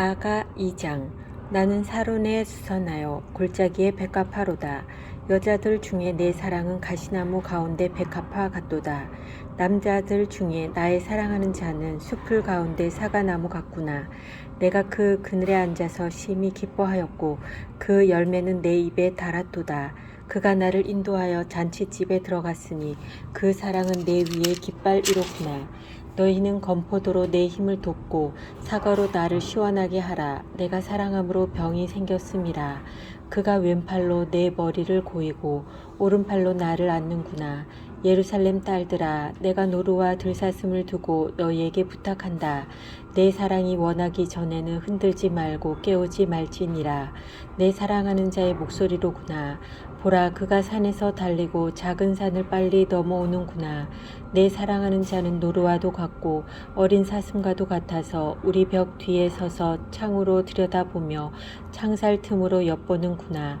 아가 2장 나는 사론에 수선하여 골짜기에 백합화로다. 여자들 중에 내 사랑은 가시나무 가운데 백합화 같도다. 남자들 중에 나의 사랑하는 자는 숲을 가운데 사과나무 같구나. 내가 그 그늘에 앉아서 심히 기뻐하였고 그 열매는 내 입에 달았도다. 그가 나를 인도하여 잔치집에 들어갔으니 그 사랑은 내 위에 깃발 이로구나. 너희는 건포도로 내 힘을 돕고 사과로 나를 시원하게 하라. 내가 사랑함으로 병이 생겼음이라. 그가 왼팔로 내 머리를 고이고 오른팔로 나를 안는구나. 예루살렘 딸들아, 내가 노루와 들사슴을 두고 너희에게 부탁한다. 내 사랑이 원하기 전에는 흔들지 말고 깨우지 말지니라. 내 사랑하는 자의 목소리로구나. 보라, 그가 산에서 달리고 작은 산을 빨리 넘어오는구나. 내 사랑하는 자는 노루와도 같고 어린 사슴과도 같아서 우리 벽 뒤에 서서 창으로 들여다보며 창살 틈으로 엿보는구나.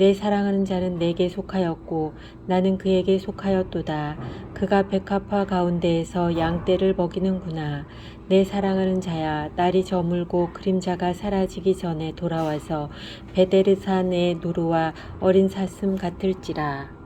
내 사랑하는 자는 내게 속하였고 나는 그에게 속하였도다. 그가 백합화 가운데에서 양떼를 먹이는구나. 내 사랑하는 자야, 날이 저물고 그림자가 사라지기 전에 돌아와서 베데르산의 노루와 어린 사슴 같을지라.